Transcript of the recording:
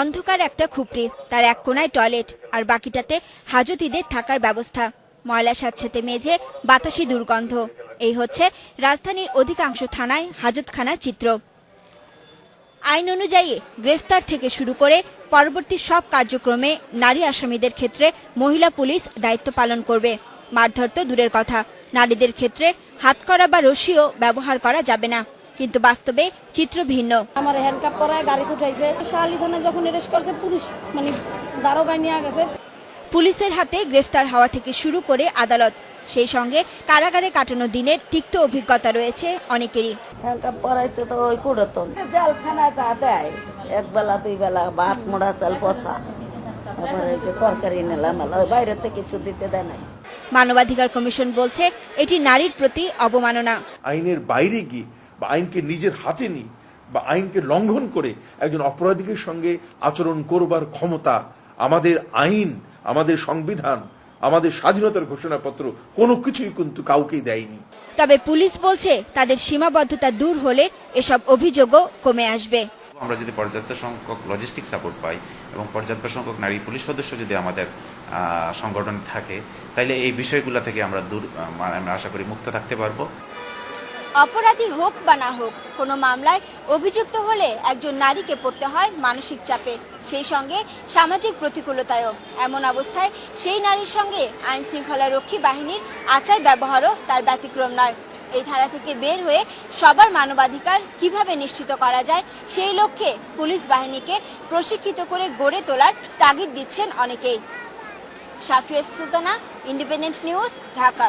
অন্ধকার একটা খুপড়ি তার এক কোনায় টয়লেট, আর বাকিটাতে হাজতিদের থাকার ব্যবস্থা। ময়লা স্যাঁতসেঁতে মেঝে বাতাসি দুর্গন্ধ। এই হচ্ছে রাজধানীর অধিকাংশ থানায় হাজতখানার চিত্র। আইন অনুযায়ী গ্রেফতার থেকে শুরু করে পরবর্তী সব কার্যক্রমে নারী আসামিদের ক্ষেত্রে মহিলা পুলিশ দায়িত্ব পালন করবে। মারধর তো দূরের কথা। নারীদের ক্ষেত্রে হাতকড়া বা রশিও ব্যবহার করা যাবে না। কিন্তু বাস্তবে চিত্র ভিন্ন। আমার হ্যান্ডকাপ পরায় গাড়িতে উঠাইছে শালি থানায় যখন এরেস্ট করছে পুলিশ মানে দারোগায় নিয়ে গেছে। পুলিশের হাতে গ্রেফতার হওয়া থেকে শুরু করে আদালত। সেই সঙ্গে কারাগারে কাটানো দিনের তিক্ত অভিজ্ঞতা রয়েছে অনেকেরই। হ্যান্ডকাপ পরাইছে তো ওই কুড়তন জলখানা যা দেয় এক বেলা দুই বেলা ভাত মোড়া চাল পচা। তারপরে যে তরকারি নিলাম ওই বাইরেতে কিছু দিতে দেয় নাই। মানবাধিকার কমিশন বলছে এটি নারীর প্রতি অবমাননা। আইনের বাইরে গিয়ে বা আইনকে নিজের হাতে নিয়ে বা আইনকে লঙ্ঘন করে একজন অপরাধীর সঙ্গে আচরণ করবার ক্ষমতা আমাদের আইন আমাদের সংবিধান আমাদের স্বাধীনতার ঘোষণাপত্র কোনো কিছুই কিন্তু কাউকেই দেয়নি। তবে পুলিশ বলছে তাদের সীমাবদ্ধতা দূর হলে এসব অভিযোগও কমে আসবে। আমরা যদি পর্যাপ্ত সংখ্যক লজিস্টিক সাপোর্ট পাই এবং পর্যাপ্ত সংখ্যক নারী পুলিশ সদস্য যদি আমাদের সংগঠন থাকে তাইলে এই বিষয়গুলো থেকে আমরা দূর মানে আমরা আশা করি মুক্ত থাকতে পারব। অপরাধী হোক বা না হোক, কোনো মামলায় অভিযুক্ত হলে একজন নারীকে পড়তে হয় মানসিক চাপে। সেই সঙ্গে সামাজিক প্রতিকূলতায়ও। এমন অবস্থায় সেই নারীর সঙ্গে আইন শৃঙ্খলা রক্ষী বাহিনীর আচার ব্যবহারও তার ব্যতিক্রম নয়। এই ধারা থেকে বের হয়ে সবার মানবাধিকার কীভাবে নিশ্চিত করা যায়, সেই লক্ষ্যে পুলিশ বাহিনীকে প্রশিক্ষিত করে গড়ে তোলার তাগিদ দিচ্ছেন অনেকেই। Shafia Sultana independent news Dhaka.